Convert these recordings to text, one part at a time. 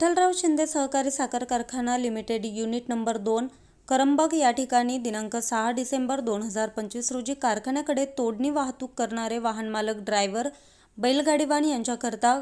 विठ्ठलराव शिंदे सहकारी साखर कारखाना लिमिटेड युनिट नंबर दोन करंबग या ठिकाणी दिनांक सहा डिसेंबर दोन हजार पंचवीस रोजी कारखान्याकडे तोडणी वाहतूक करणारे वाहनमालक ड्रायव्हर बैलगाडीवान यांच्याकरता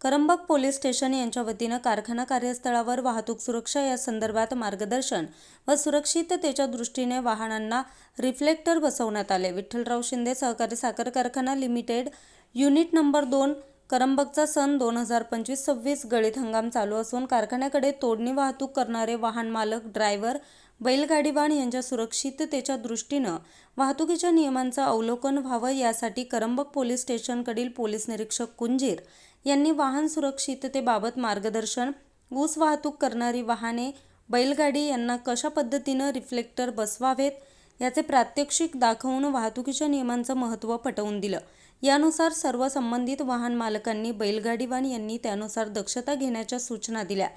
करंबग पोलीस स्टेशन यांच्या वतीनं कारखाना कार्यस्थळावर वाहतूक सुरक्षा या संदर्भात मार्गदर्शन व सुरक्षिततेच्या दृष्टीने वाहनांना रिफ्लेक्टर बसवण्यात आले. विठ्ठलराव शिंदे सहकारी साखर कारखाना लिमिटेड युनिट नंबर दोन करंबकचा सन दोन हजार पंचवीस सव्वीस गळीत हंगाम चालू असून कारखान्याकडे तोडणी वाहतूक करणारे वाहन मालक ड्रायव्हर बैलगाडीवान यांच्या सुरक्षिततेच्या दृष्टीनं वाहतुकीच्या नियमांचं अवलोकन व्हावं यासाठी करंबक पोलीस स्टेशनकडील पोलीस निरीक्षक कुंजीर यांनी वाहन सुरक्षिततेबाबत मार्गदर्शन ऊस वाहतूक करणारी वाहने बैलगाडी यांना कशा पद्धतीनं रिफ्लेक्टर बसवावेत याचे प्रात्यक्षिक दाखवून वाहतुकीच्या नियमांचं महत्त्व पटवून दिलं. यानुसार सर्व संबंधित वाहन मालकांनी बैलगाडीवान यांनी त्यानुसार दक्षता घेण्याच्या सूचना दिल्या.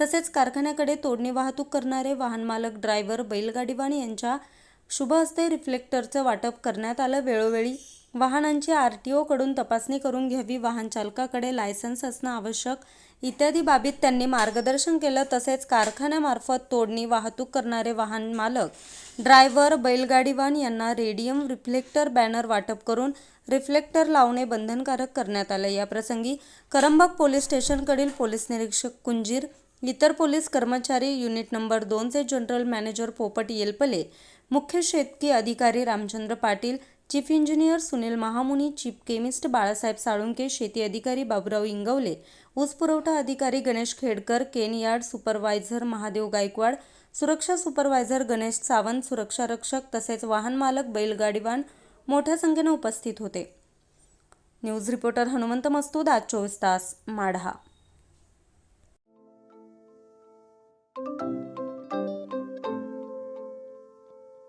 तसेच कारखान्याकडे तोडणी वाहतूक करणारे वाहन मालक ड्रायव्हर बैलगाडीवान यांच्या शुभ हस्ते रिफ्लेक्टरचं वाटप करण्यात आलं. वेळोवेळी वाहनांची आर टी ओकडून तपासणी करून घ्यावी वाहन चालकाकडे लायसन्स असणं आवश्यक. इत्यादी बाबीत त्यांनी मार्गदर्शन केलं तसेच कारखान्यामार्फत तोडणी वाहतूक करणारे वाहन मालक ड्रायव्हर बैलगाडीवान यांना रेडियम रिफ्लेक्टर बॅनर वाटप करून रिफ्लेक्टर लावणे बंधनकारक करण्यात आलं. याप्रसंगी करंबाग पोलीस स्टेशनकडील पोलीस निरीक्षक कुंजीर इतर पोलीस कर्मचारी युनिट नंबर दोनचे जनरल मॅनेजर पोपट येलपले मुख्य शेतकी अधिकारी Ramchandra Patil chief engineer Sunil Mahamuni chief chemist Balasaheb Salunke शेती अधिकारी बाबुराव इंगवले ऊस पुरवठा अधिकारी Ganesh Khedkar cane yard supervisor Mahadev Gaikwad सुरक्षा सुपरवायझर गणेश सावंत सुरक्षा रक्षक तसेच वाहन मालक बैलगाडीवान मोठ्या संख्येने उपस्थित होते. न्यूज रिपोर्टर हनुमंत मस्तूद आज चोवीस तास माढा.